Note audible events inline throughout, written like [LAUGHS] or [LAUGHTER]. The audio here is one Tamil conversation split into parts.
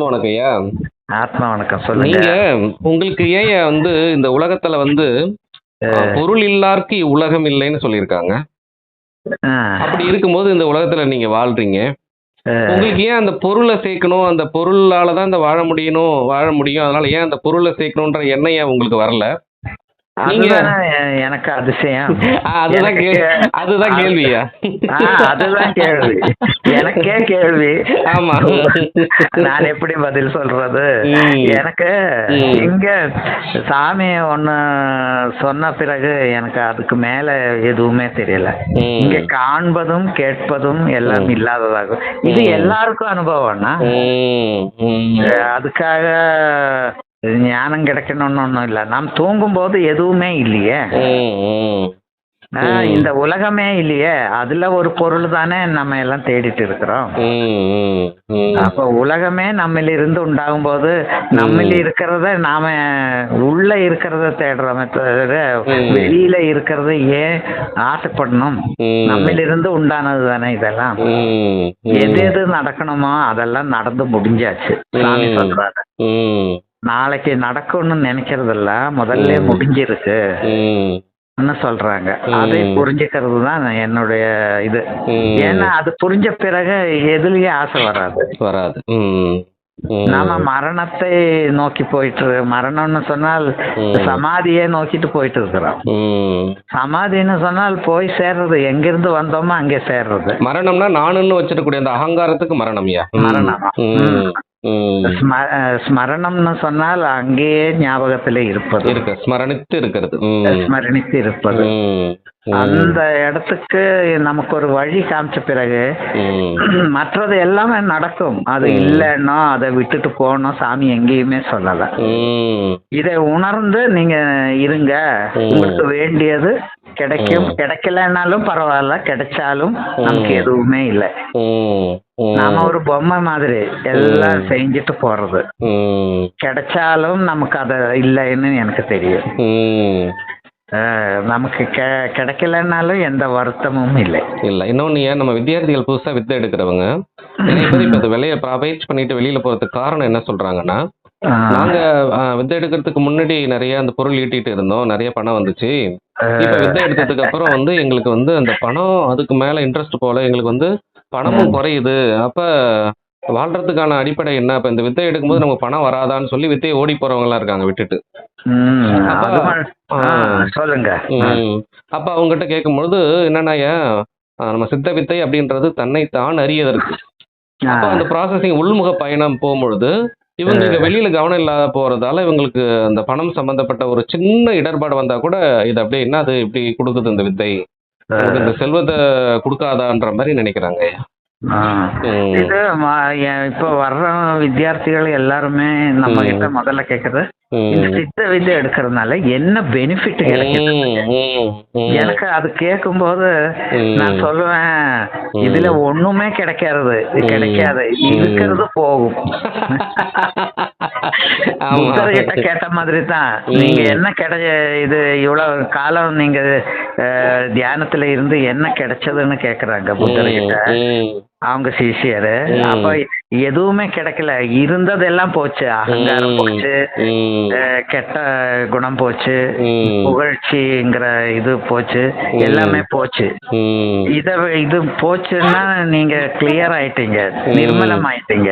வணக்கம் ஐயா. ஆத்மா வணக்கம் சொல்லுங்க. நீங்க உங்களுக்கு ஏன் வந்து இந்த உலகத்துல வந்து பொருள் இல்லார்க்கு உலகம் இல்லைன்னு சொல்லியிருக்காங்க? அப்படி இருக்கும்போது இந்த உலகத்துல நீங்க வாழ்றீங்க. உங்களுக்கு ஏன் அந்த பொருளை சேர்க்கணும்? அந்த பொருளால தான் இந்த வாழ முடியணும் வாழ முடியும். அதனால ஏன் அந்த பொருளை சேர்க்கணுன்ற எண்ணம் ஏன் உங்களுக்கு வரல? எனக்கு அதிசயம். [LAUGHS] அதுதான் அதுதான் கேள்வியா? அதுதான் கேள்வி. எனக்கே கேள்வி. ஆமா. நான் எப்படி பதில் சொல்றது. எனக்கு. இங்க சாமி ஒண்ணு சொன்ன பிறகு எனக்கு அதுக்கு மேல எதுவுமே தெரியல. இங்க காண்பதும் கேட்பதும் எல்லாம் இல்லாததாகும் இது. எல்லாருக்கும் அனுபவம்னா ம், அதுக்காக ஞானம் கிடைக்கணும்னு ஒன்றும் இல்லை. நாம் தூங்கும்போது எதுவுமே இல்லையே. இந்த உலகமே இல்லையே. அதுல ஒரு பொருள் தானே நம்ம எல்லாம் தேடிட்டு இருக்கிறோம். அப்போ உலகமே நம்மில் இருந்து உண்டாகும் போது நம்மில் இருக்கிறத நாம உள்ள இருக்கிறத தேடுறோமே தவிர. வெளியில இருக்கிறத ஏன் ஆசைப்படணும்? ம். நம்மில் இருந்து உண்டானது தானே இதெல்லாம். எது. எது நடக்கணுமோ அதெல்லாம் நடந்து முடிஞ்சாச்சு. சாமி. சொல்றாரு. நாளைக்கு நடக்கும்னு நினைக்கிறதல்ல முதல்ல. முடிஞ்சிருக்கு சொல்றாங்க. அதை புரிஞ்சுக்கிறது தான் என்னுடைய இது. ஏன்னா அது புரிஞ்ச பிறகு எதுலயே ஆசை வராது வராது. நாம மரணத்தை நோக்கி போயிட்டு மரணம்னு சொன்னால். சமாதியே நோக்கிட்டு போயிட்டு இருக்கிறோம். சமாதின்னு சொன்னால் போய் சேர்றது எங்கிருந்து வந்தோமோ அங்கே சேர்றது மரணம்னா நானுன்னு வச்சிருக்கக்கூடிய அந்த அகங்காரத்துக்கு மரணம்யா ம். மரணம். ஸ்மரணம்னு சொன்னால் அங்கேயே ஞாபகத்திலே இருப்பது இருக்கு ஸ்மரணித்து இருக்கிறது. ஸ்மரணித்து இருப்பது. அந்த இடத்துக்கு நமக்கு ஒரு வழி காமிச்ச பிறகு. மற்றது எல்லாமே நடக்கும் அது. இல்லைன்னா அதை விட்டுட்டு போகணும் சாமி எங்கேயுமே சொல்லல. இதை உணர்ந்து நீங்க இருங்க. உங்களுக்கு வேண்டியது கிடைக்கும். கிடைக்கலனாலும் பரவாயில்ல கிடைச்சாலும் நமக்கு. எதுவுமே இல்லை. நாம ஒரு பொம்மை மாதிரி எல்லாம். செஞ்சுட்டு போறது. கிடைச்சாலும் நமக்கு அது இல்லைன்னு எனக்கு தெரியும் நமக்கு கெ- கிடைக்கலனாலும் எந்த வருத்தமும் இல்லை. இல்ல இன்னொன்னு ஏன் நம்ம வித்தியார்த்திகள் புதுசா வித்தை எடுக்கிறவங்க நிறைய பேர் இப்ப விலையை பயிற்சி பண்ணிட்டு வெளியில போறதுக்கு காரணம் என்ன சொல்றாங்கன்னா நாங்க வித்தை எடுக்கிறதுக்கு முன்னாடி நிறைய அந்த பொருள் ஈட்டிட்டு இருந்தோம் நிறைய பணம் வந்துச்சு. இப்ப வித்தை எடுத்ததுக்கு அப்புறம் வந்து எங்களுக்கு வந்து அந்த பணம் அதுக்கு மேல இன்ட்ரெஸ்ட் போல எங்களுக்கு வந்து பணமும் குறையுது. அப்ப வாழ்றதுக்கான அடிப்படை என்ன? இப்ப இந்த வித்தை எடுக்கும்போது நமக்கு பணம் வராதான்னு சொல்லி வித்தையை ஓடி போறவங்க எல்லாம் இருக்காங்க விட்டுட்டு. சொல்லுங்க. அப்ப அவங்ககிட்ட கேட்கும்பொழுது என்னன்னா ஏன் நம்ம சித்த வித்தை அப்படின்றது தன்னைத்தான் அறியதற்கு ஆ, அப்ப அந்த ப்ராசஸிங் உள்முக பயணம் போகும்பொழுது இவங்களுக்கு வெளியில கவனம் இல்லாத போறதால இவங்களுக்கு அந்த பணம் சம்பந்தப்பட்ட ஒரு சின்ன இடர்பாடு வந்தா கூட இது அப்படியே என்ன அது இப்படி கொடுக்குது இந்த வித்தை? இந்த செல்வத்தை கொடுக்காதான்ற மாதிரி நினைக்கிறாங்க ஆ. இது ம- இப்போ வர்ற வித்தியார்த்திகள் எல்லாருமே நம்ம. கிட்ட முதல்ல கேக்குறது ம். இந்த சித்த வித்தை எடுக்கிறதுனால என்ன பெனிஃபிட் கிடைக்குது. எனக்கு அது கேட்கும்போது. நான் சொல்லுவேன். இதுல ஒண்ணுமே கிடைக்காது. கிடைக்காது. இருக்கிறது போகும். [LAUGHS] புத்தர்கிட்ட கேட்ட மாதிரி தான். நீங்க என்ன கிடை இது இவ்வளவு காலம் நீங்க தியானத்துல இருந்து என்ன கிடைச்சதுன்னு கேக்குறாங்க புத்தர்கிட்ட அவங்க சிஷியரு. அப்ப எதுவுமே கிடைக்கல. இருந்ததெல்லாம் போச்சு. அகங்காரம். போச்சு. கெட்ட குணம் போச்சு. புகழ்ச்சிங்கிற இது போச்சு. எல்லாமே போச்சு. இத இது போச்சுன்னா நீங்க கிளியர் ஆயிட்டீங்க. நிர்மலம் ஆயிட்டீங்க.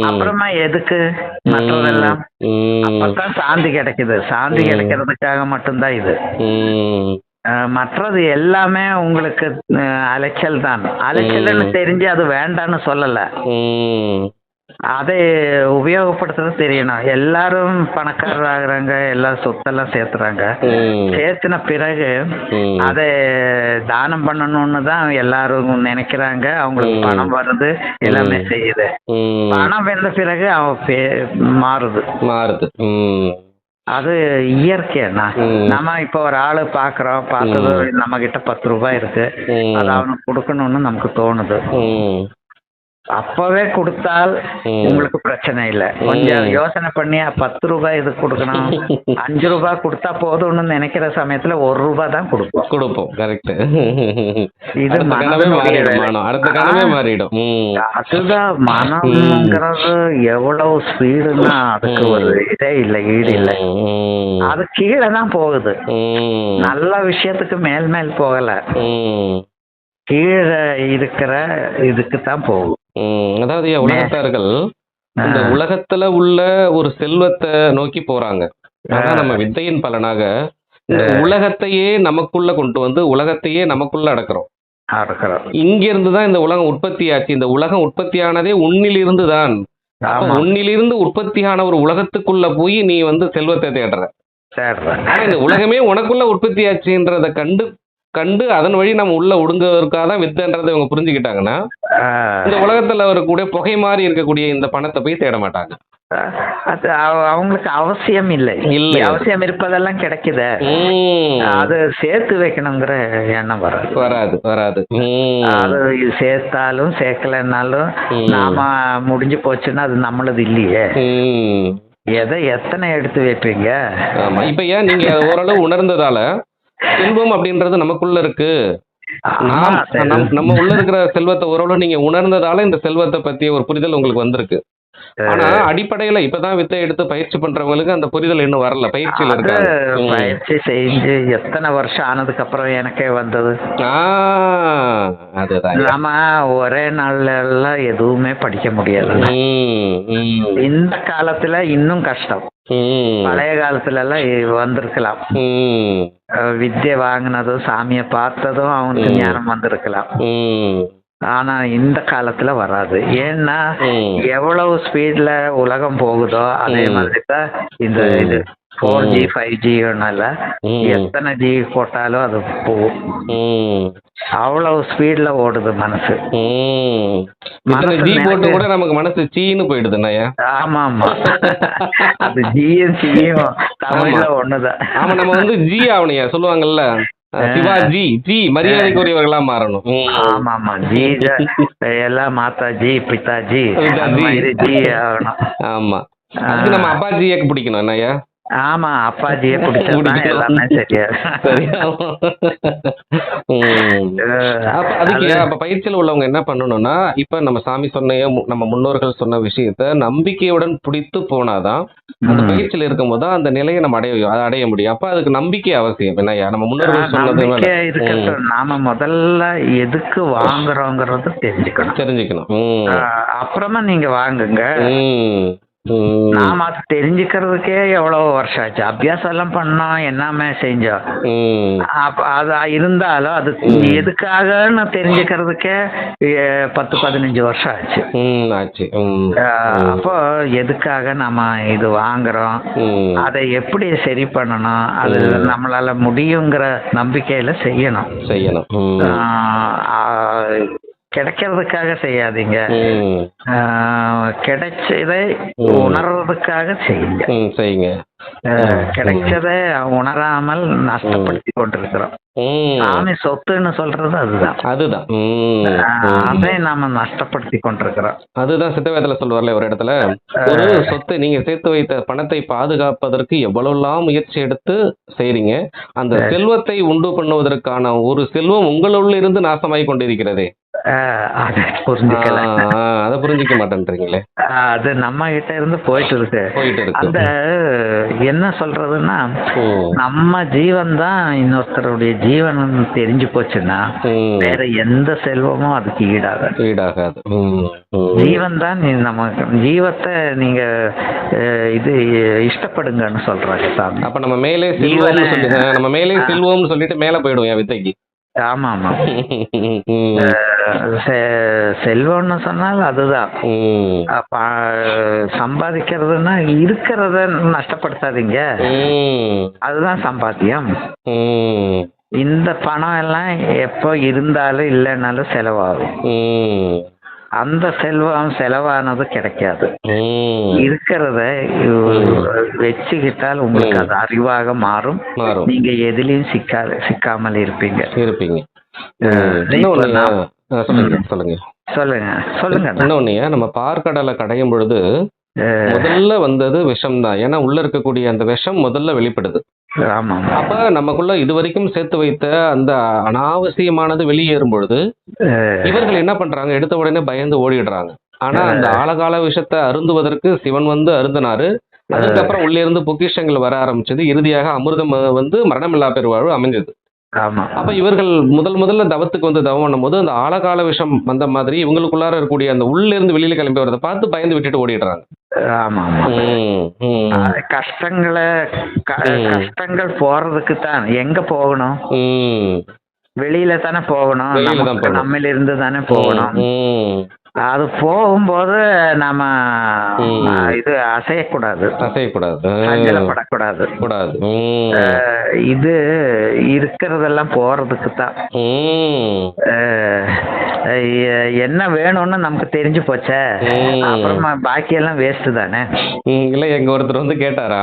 அப்புறமா எதுக்கு மற்றதெல்லாம்? அப்பதான் சாந்தி கிடைக்குது. சாந்தி. கிடைக்கிறதுக்காக மட்டும்தான் இது. மற்றது எல்லாமே உங்களுக்கு அலைச்சல் தான். அலைச்சல்னு. தெரிஞ்சு அது வேண்டான்னு சொல்லல. அதை உபயோகப்படுத்துறது தெரியணும். எல்லாரும் பணக்காரர் ஆகுறாங்க எல்லாம் சொத்தெல்லாம் சேர்த்துறாங்க. சேர்த்துன பிறகு. அதை தானம் பண்ணணும்னு தான் எல்லாரும் நினைக்கிறாங்க. அவங்களுக்கு. பணம் வருது எல்லாமே. செய்யுது. பணம் வந்த பிறகு அவன் மாறுது. மாறுது. அது இயற்கைண்ணா. நம்ம இப்போ ஒரு ஆளு பாக்குறோம் பார்த்தது நம்ம கிட்ட பத்து ரூபாய் இருக்கு. அது அவனுக்கு கொடுக்கணும்னு நமக்கு தோணுது. அப்பவே கொடுத்தால். உங்களுக்கு பிரச்சனை இல்லை கொஞ்சம். யோசனை பண்ணி பத்து ரூபாய் இது கொடுக்கணும் [LAUGHS] அஞ்சு ரூபாய் கொடுத்தா போதும்னு நினைக்கிற சமயத்துல ஒரு ரூபாய் தான் கொடுப்போம் கொடுப்போம் கரெக்ட் இது அடுத்த கனவே மனதனுடைய மாறிடும் வேலை. மனம். மாறிடும். அதுதான் மனம்ங்கிறது எவ்வளவு ஸ்பீடுன்னா அதுக்கு ஒரு இதே இல்லை ஈடு இல்லை. அது கீழே தான் போகுது. நல்ல விஷயத்துக்கு மேல் மேல் போகல. கீழே இருக்கிற இதுக்கு தான் போகும். அதாவது உலகத்தார்கள் இந்த. உலகத்துல உள்ள ஒரு செல்வத்தை நோக்கி போறாங்க. அதான் நம்ம வித்தையின் பலனாக இந்த உலகத்தையே நமக்குள்ள கொண்டு வந்து உலகத்தையே நமக்குள்ள அடக்குறோம். இங்க இருந்து தான் இந்த உலகம் உற்பத்தி ஆச்சு. இந்த உலகம் உற்பத்தியானதே உன்னிலிருந்து தான் உன்னிலிருந்து உற்பத்தியான ஒரு உலகத்துக்குள்ள போய் நீ வந்து செல்வத்தை தேடுற. ஆனா இந்த உலகமே உனக்குள்ள உற்பத்தி ஆச்சுன்றத கண்டு கண்டு அதன் வழி நம்ம உள்ள ஒடுங்குவதற்காக தான் வித்தைன்றதை இவங்க புரிஞ்சுக்கிட்டாங்கன்னா இந்த உலகத்துல வரக்கூடிய புகை மாதிரி இருக்கக்கூடிய இந்த பணத்தை போய் தேட மாட்டாங்க அது அவ- அவங்களுக்கு அவசியம் இல்லை இல்லை. அவசியம் இருப்பதெல்லாம் கிடைக்குதே. அது சேர்த்து வைக்கணுங்கிற எண்ணம் வராது வராது வராது. அது சேர்த்தாலும் சேர்க்கலைன்னாலும். நாம முடிஞ்சு போச்சுன்னா அது நம்மளது இல்லையே. எதை எத்தனை எடுத்து வைப்பீங்க ஆமா இப்ப ஏன் நீங்க ஓரளவு உணர்ந்ததால செல்வம் அப்படின்றது நமக்குள்ள இருக்கு. நம்ம உள்ள இருக்கிற செல்வத்தை ஓரளவு நீங்க உணர்ந்ததால இந்த செல்வத்தை பத்திய ஒரு புரிதல் உங்களுக்கு வந்திருக்கு. ஆனா அடிப்படையில இப்பதான் வித்தை எடுத்து பயிற்சி பண்றவங்களுக்கு அந்த புரிதல் இன்னும் வரல. பயிற்சியில் இருக்காங்க. பயிற்சி செஞ்சு எத்தனை வருஷம் ஆனதுக்கு அப்புறம் எனக்கே வந்தது. அதுதான். நாம ஒரே நாள்ல எல்லாம் எதுவுமே படிக்க முடியாது இந்த காலத்துல இன்னும் கஷ்டம். பழைய காலத்துல எல்லாம் வந்திருக்கலாம் வித்யை வாங்கினதும் சாமியை பார்த்ததும் அவனுக்கு. ஞானம் வந்திருக்கலாம் ஆனா இந்த காலத்துல வராது ஏன்னா. எவ்வளவு ஸ்பீட்ல உலகம் போகுதோ அதே ம். மாதிரி தான் இந்த. இது ஃபோர் ஜி. ஃபைவ் ஜினால ம். எத்தனை ஜி போட்டாலும் அது போகும் அவ்வளவு ஸ்பீட்ல ஓடுது மனசு ஜி போட்டு கூட நமக்கு மனசு சீன்னு போயிடுது நயா ஆமா ஆமா அது ஜியும் சியும் தமிழ்ல. ஒண்ணுதான் ஆமா நம்ம வந்து ஜி ஆவணையா சொல்லுவாங்கல்ல அஹ், சிவா ஜி ஜி மரியாதைக்குரியவர்களா மாறணும். ஆமா ஆமா ஜி ஜ- எல்லாம் மாதாஜி பிதாஜி ஜி ஆகணும் ஆமா நம்ம அப்பாஜியை பிடிக்கணும் என்னய்யா ஆமா அப்பாஜியே பிடிச்சதுதான். எல்லாமே சரியா. அதுக்கு அது- அப்ப பயிற்சியில் உள்ளவங்க என்ன பண்ணணும்னா இப்ப நம்ம சாமி சொன்ன நம்ம முன்னோர்கள் சொன்ன விஷயத்த நம்பிக்கையுடன் பிடித்து போனாதான் அந்த. பயிற்சியில் இருக்கும்போது அந்த நிலையை நம்ம அடைய அடைய முடியும். அப்ப அதுக்கு நம்பிக்கை அவசியம். என்னய்யா நம்ம முன்னோர்கள் சொன்னது நாம முதல்ல எதுக்கு வாங்குறோங்கிறத தெரிஞ்சுக்கணும். தெரிஞ்சுக்கணும். அப்புறமா நீங்க வாங்குங்க. நாம தெரிஞ்சுக்கிறதுக்கே எவ்வளவு வருஷம் ஆச்சு? அபியாசம் எல்லாம் பண்ணோம் எல்லாமே செஞ்சோம் அது இருந்தாலும் அது எதுக்காகன்னு தெரிஞ்சுக்கிறதுக்கே பத்து பதினஞ்சு வருஷம் ஆச்சு. ஆச்சு. அப்போ எதுக்காக நம்ம இது வாங்குறோம். அதை எப்படி சரி பண்ணணும்? அது நம்மளால முடியுங்கிற நம்பிக்கையில செய்யணும். செய்யணும். கிடைக்கிறதுக்காக செய்யாதீங்க. கிடைச்சதை. உணர்றதுக்காக செய்யுங்க. கிடைச்சதை உணராமல் நஷ்டப்படுத்தி கொண்டிருக்கிறோம். சாமி சொத்துன்னு சொல்றது அதுதான். அதுதான். அதை நாம நஷ்டப்படுத்தி கொண்டிருக்கிறோம். அதுதான் சித்தவேதத்துல சொல்லுவார்ல ஒரு இடத்துல ஒரு சொத்தை நீங்க சேர்த்து வைத்த பணத்தை பாதுகாப்பதற்கு எவ்வளவுலாம் முயற்சி எடுத்து செய்றீங்க அந்த செல்வத்தை உண்டு பண்ணுவதற்கான ஒரு செல்வம் உங்களுள்ள இருந்து நாசமாய் கொண்டிருக்கிறதே. அதை புரிஞ்சுக்கல. அதை புரிஞ்சிக்க மாட்டேன்றீங்களே. ஆஹ் அது நம்ம கிட்ட இருந்து போயிட்டு இருக்கு. அந்த என்ன சொல்றதுன்னா. நம்ம ஜீவன் தான் இன்னொருத்தருடைய ஜீவன் தெரிஞ்சு போச்சுன்னா. வேற எந்த செல்வமும் அதுக்கு ஈடாகாது. ஈடாகாது. ஜீவன் தான் நம்ம ஜீவத்தை நீங்க இது இஷ்டப்படுங்கன்னு சொல்றாங்க சாமி. அப்ப நம்ம மேலே ஆஹ், நம்ம மேலே செல்வம்னு சொல்லிட்டு மேல போயிடும் என் வித்தைக்கு. ஆமா ஆமா செல்வம்னு சொன்னால் அதுதான். சம்பாதிக்கிறதுன்னா இருக்கிறத நஷ்டப்படுத்தாதீங்க. அதுதான் சம்பாத்தியம். இந்த பணம் எல்லாம் எப்போ இருந்தாலும் இல்லைன்னாலும் செலவாகும். அந்த செல்வம் செலவானது கிடைக்காது. இருக்கிறத வச்சுக்கிட்டால் உங்களுக்கு அது அறிவாக மாறும். மாறும். நீங்க எதுலயும் சிக்கா சிக்காமல் இருப்பீங்க. இருப்பீங்க. சொல்லுங்க சொல்லுங்க. சொல்லுங்க. இன்னொன்னு நம்ம பார்க்கடலை கடையும் பொழுது முதல்ல வந்தது விஷம் தான் ஏன்னா உள்ள இருக்கக்கூடிய அந்த விஷம் முதல்ல வெளிப்படுது. அப்ப நமக்குள்ள இதுவரைக்கும் சேர்த்து வைத்த அந்த அனாவசியமானது வெளியேறும் பொழுது இவர்கள் என்ன பண்றாங்க? எடுத்த உடனே பயந்து ஓடிடுறாங்க. ஆனா அந்த ஆழகால விஷத்தை அருந்துவதற்கு சிவன் வந்து அருந்தினாரு. அதுக்கப்புறம் உள்ளே இருந்து பொக்கிஷங்கள் வர ஆரம்பிச்சது. இறுதியாக அமிர்தம் வந்து மரணமில்லா பெருவாழ்வு அமைஞ்சது. அப்ப இவர்கள் முதல் முதல்ல தவத்துக்கு வந்து தவம் பண்ணும்போது அந்த ஆழகால விஷம் வந்த மாதிரி இவங்களுக்குள்ளார இருக்கக்கூடிய அந்த உள்ள இருந்து வெளியில கிளம்பி வரதை பார்த்து பயந்து விட்டுட்டு ஓடிடுறாங்க. ஆமா ஆமா கஷ்டங்களை போறதுக்கு தான் எங்க போகணும்? வெளியில தானே போகணும். நமக்கு போகணும். நம்மில இருந்து தானே போகணும். அது போகும்போது நாம இது அசையக்கூடாது. அசையக்கூடாது. சஞ்சலப்படக்கூடாது. கூடாது இது இருக்கிறதெல்லாம் போறதுக்கு தான் என்ன வேணும்னு நமக்கு தெரிஞ்சு போச்சே. அப்புறமா பாக்கியெல்லாம் வேஸ்ட் தானே. இல்ல எங்க ஒருத்தர் வந்து கேட்டாரா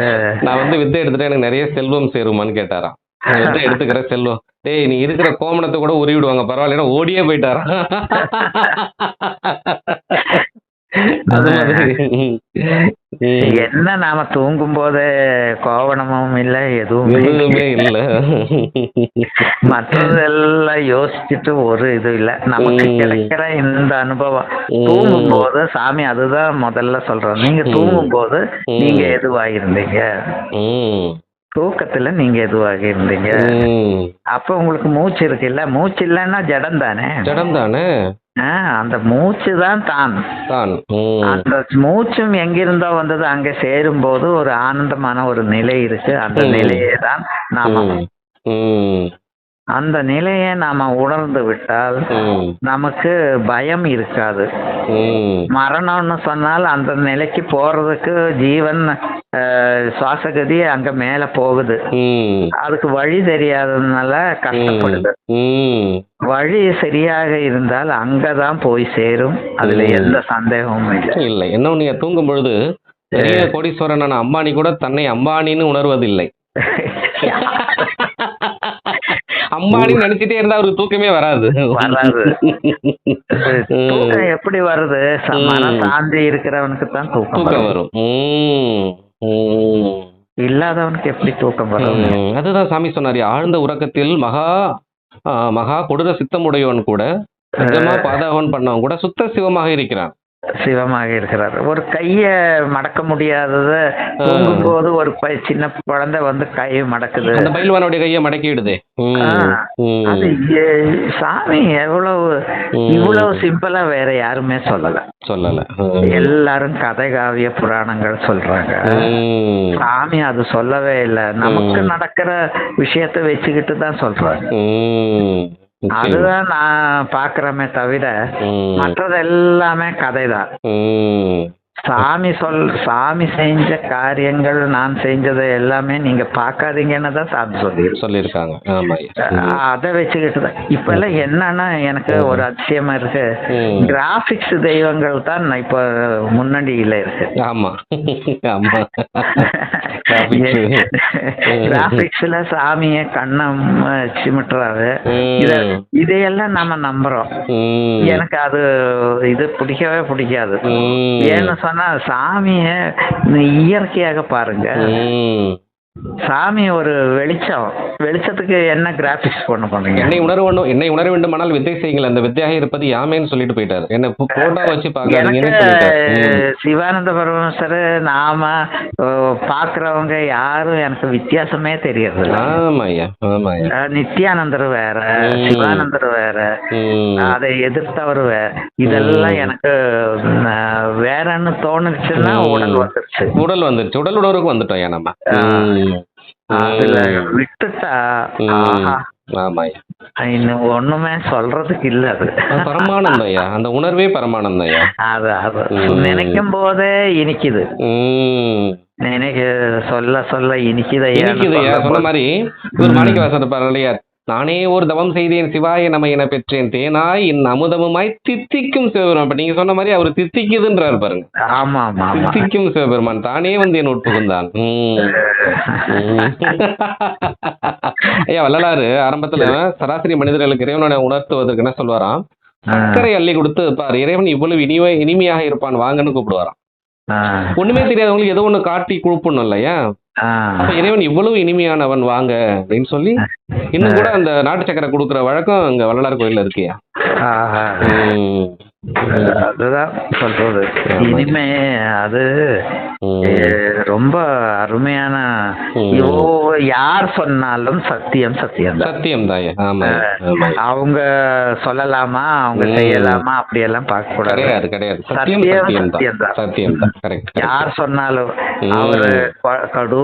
அஹ், நான் வந்து வித்தை எடுத்துட்டு எனக்கு நிறைய செல்வம் சேருமான்னு கேட்டாராம். வித்தை எடுத்துக்கிற செல்வம். டேய் நீ இருக்கிற கோமணத்தை கூட உருவி விடுவாங்க பரவாயில்ல ஓடியே போயிட்டாரா. என்ன நாம தூங்கும் போது கோவணமும் இல்லை எதுவும் இல்ல மற்றதெல்லாம் யோசிச்சுட்டு ஒரு இது இல்ல நமக்கு. கிடைக்கிற இந்த அனுபவம். தூங்கும் போது சாமி அதுதான் முதல்ல சொல்றோம் நீங்க. தூங்கும் போது. நீங்க ம். தூக்கத்துல நீங்க எதுவாக இருந்தீங்க. அப்ப உங்களுக்கு மூச்சு இருக்குல்ல மூச்சு இல்லைன்னா ஜடம் தானே ஜடம் தானே அந்த மூச்சு தான் தான் தான். அந்த மூச்சும் எங்கிருந்தோ வந்தது அங்க சேரும் போது ஒரு ஆனந்தமான ஒரு நிலை இருக்கு அந்த. நிலையை தான் நாம. அந்த நிலையை நாம உணர்ந்து விட்டால். நமக்கு பயம் இருக்காது. மரணம்னு சொன்னால் அந்த நிலைக்கு போறதுக்கு ஜீவன் சுவாசகதி அங்க மேல போகுது. அதுக்கு வழி தெரியாததுனால கஷ்டப்படுது. வழி சரியாக இருந்தால் அங்கதான் போய் சேரும் அதுல. எந்த சந்தேகமும் இல்லை இல்லை என்ன நீங்க தூங்கும் பொழுது பெரிய கோடீஸ்வரனான அம்பானி கூட தன்னை அம்பானின்னு உணர்வதில்லை அம்பானி நினைச்சிட்டே இருந்தா அவருக்கு தூக்கமே வராது வராது. தூக்கம். எப்படி வருது. மன சாந்தி இருக்கிறவனுக்கு தான் தூக்கம் வரும். இல்லாதவனுக்கு எப்படி தூக்கம் வரும். அதுதான் சாமி சொன்னாரு. ஆழ்ந்த உறக்கத்தில் மகா மகா கொடூர சித்தமுடையவன் கூட நிஜமா பாதகவன் பண்ணவன் கூட சுத்த சிவமாக இருக்கிறான். சிவமாக இருக்கிறார். ஒரு கைய மடக்க முடியாதத போது ஒரு சின்ன குழந்தை வந்து கையை மடக்குது. அந்த பயில்வானுடைய கையை மடக்கிடுதே. சாமி எவ்வளவு. இவ்வளவு சிம்பிளா வேற யாருமே சொல்லல. சொல்லல. எல்லாரும் கதை காவிய புராணங்கள் சொல்றாங்க. சாமி அது சொல்லவே இல்லை. நமக்கு. நடக்கிற விஷயத்த வச்சுக்கிட்டு தான் சொல்றாங்க. அதுதான் நான் பாக்குறமே தவிர. மற்றது எல்லாமே கதை தான் ம். சாமி சொல் சாமி செஞ்ச காரியங்கள் நான் செஞ்சதை எல்லாமே நீங்க பார்க்காதீங்கன்னு தான் சாமி சொல்லியிருக்கு சொல்லியிருக்காங்க. அதை வச்சுக்கிட்டு தான். இப்ப எல்லாம் என்னன்னா எனக்கு ஒரு அதிசயமா இருக்கு. கிராபிக்ஸ் தெய்வங்கள் தான் இப்ப முன்னாடியில இருக்கு. ஆமா. கிராபிக்ஸ்ல சாமிய கண்ணம் சிமிட்டுறாரு இதையெல்லாம் நாம நம்புறோம். எனக்கு அது இது பிடிக்கவே பிடிக்காது. ஏன்னு சொன்னா சாமிய இயற்கையாக பாருங்க. சாமி ஒரு வெளிச்சம் வெளிச்சத்துக்கு என்ன கிராபிக்ஸ் பண்ண போறீங்க என்னை உணர வேண்டும் என்னை உணர வேண்டுமானால் வித்தை செய்யுங்கள் அந்த வித்தையாக இருப்பது யாமேன்னு சொல்லிட்டு போயிட்டாரு என்ன போட்டா வச்சு பாக்காதீங்கன்னு. சிவானந்த பரமேஸ்வரர் நாம பாக்குறவங்க யாரும் எனக்கு வித்தியாசமே தெரியறது இல்ல. ஆமா ஐயா ஆமா ஐயா அஹ், நித்யானந்தர் வேற. சிவானந்தர் வேற. அதை எதிர்த்தவர் வேற இதெல்லாம். எனக்கு வேறன்னு தோணுச்சுன்னா. உடல் வந்துருச்சு உடல் வந்துருச்சு உடல் உணர்வுக்கு வந்துட்டோம் நம்ம. அதுல. விட்டுட்டா? ம். ஆஹா. ஆமா. ஐயா இன்னும் ஒண்ணுமே சொல்றதுக்கு இல்ல அது. ஐயா. அந்த உணர்வே பரமானந்தம் ஐயா. அது அது. நினைக்கும் போதே இனிக்குது. ம். நினைக்க சொல்ல சொல்ல இனிக்குது இருக்குது ஐயா. சொன்ன மாதிரி இவர் மாணிக்கவாசன் இருப்பார் இல்லையா? நானே ஒரு தவம் செய்தேன் சிவாய நம என பெற்றேன் தேனாய் என் அமுதமுமாய் தித்திக்கும் சிவபெருமான். இப்ப நீங்க சொன்ன மாதிரி அவர் தித்திக்குதுன்றாரு பாருங்க. ஆமா ஆமா ஆமா. தித்திக்கும் சிவபெருமான். தானே வந்து என் உட்புகுந்தான். ஐயா வள்ளலாறு ஆரம்பத்துல சராசரி மனிதர்களுக்கு இறைவனை உணர்த்துவதற்கு என்ன சொல்வாராம்? சர்க்கரை அள்ளி கொடுத்து பாரு இறைவன் இவ்வளவு இனிமை இனிமையாக இருப்பான் வாங்கன்னு கூப்பிடுவாராம். ஒண்ணுமே தெரியாதவங்களுக்கு ஏதோ ஒண்ணு காட்டி கூப்பிடணும் இல்லையா? இறைவன் இவ்வளவு இனிமையானவன் வாங்க அப்படின்னு சொல்லி இன்னும் கூட அந்த நாட்டு சக்கரை கொடுக்குற வழக்கம் அங்க வள்ளலார் கோயில்ல இருக்கியா. அதுதான் சொல்றது. இனிமே அது ரொம்ப அருமையான யார் சொன்னாலும் சத்தியம் சத்தியம் தான் சத்தியம் ஆமா. அவங்க சொல்லலாமா? அவங்க. செய்யலாமா? அப்படியெல்லாம் பார்க்க கூடாது கிடையாது. சத்தியம் சத்தியம் சத்தியம் சத்தியம் தான் தான். சத்தியம் தான் யார் சொன்னாலும். அவரு கொடூ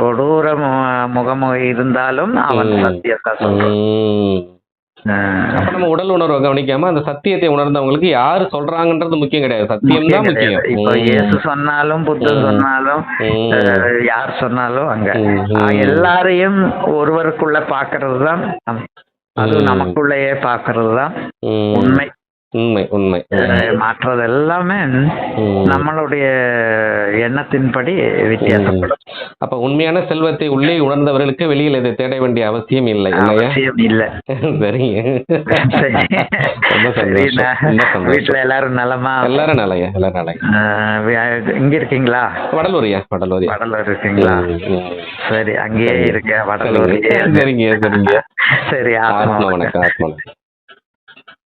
கொடூர மு- முகமு இருந்தாலும் அவன் ம். ம். அப்ப நம்ம உடல் உணர்வை கவனிக்காம அந்த சத்தியத்தை உணர்ந்தவங்களுக்கு யாரு சொல்றாங்கன்றது முக்கியம் கிடையாது. சத்தியம் தான் முக்கியம் இப்போ. இயேசு சொன்னாலும் புத்தர். சொன்னாலும் யார் சொன்னாலும் அங்க. எல்லாரையும் ஒருவருக்குள்ள பாக்குறது தான் அது. நமக்குள்ளேயே பாக்குறது தான். உண்மை. உண்மை உண்மை. மற்றது எல்லாமே. நம்மளுடைய எண்ணத்தின்படி வித்தியாசப்படும். அப்ப உண்மையான செல்வத்தை உள்ளே உணர்ந்தவர்களுக்கு வெளியில் இதை தேட வேண்டிய அவசியம் இல்லை அவசியம் இல்ல. [LAUGHS] சரிங்க. வீட்டுல எல்லாரும் நலமா? எல்லாரும் நாளையா எல்லாரும் வி- இங்க இருக்கீங்களா? வடலூரியா வடலூரியா. வடலூர் இருக்கீங்களா. சரி அங்கேயே இருக்க வடலூர் சரிங்க சரிங்க. சரி ஆத்மா வணக்கம் ஆத்மா. வணக்கம்